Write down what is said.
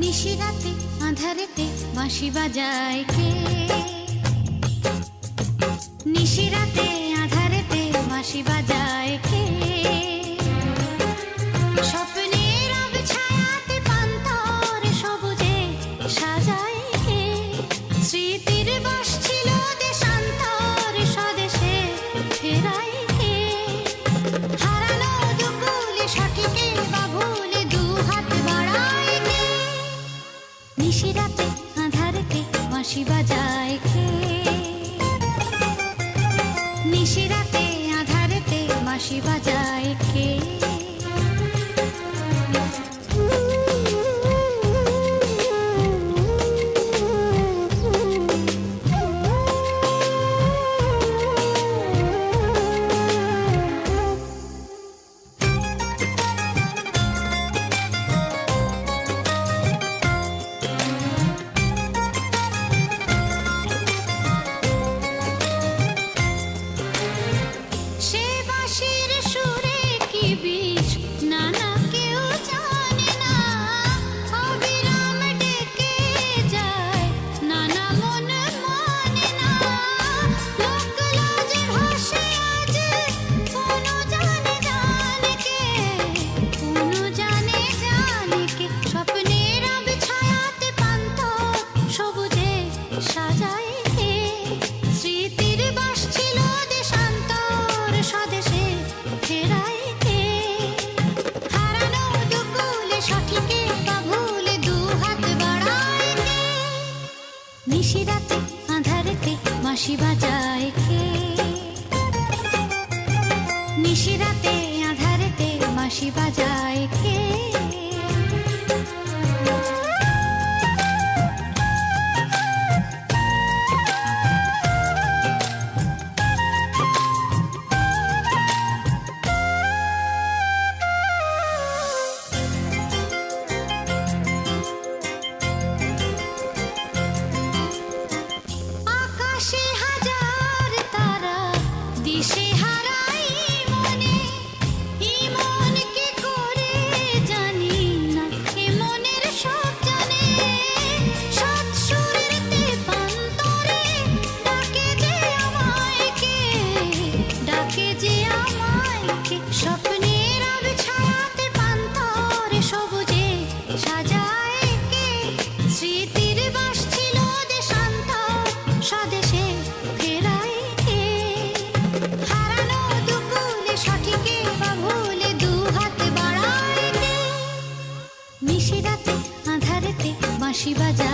নিশিরাতে আধারেতে বাঁশি বাজায় কে? নিশিরাতে আধারেতে বাঁশি বাজায় নিশিরাতে আধারকে বাঁশি বাজায় খে নিশিরাতে আধারতে বাঁশি বাজায় খে নিশিরাতে আধারেতে বাঁশি বাজায় কে নিশিরাতে আধারেতে বাঁশি বাজায় কে 다시 보자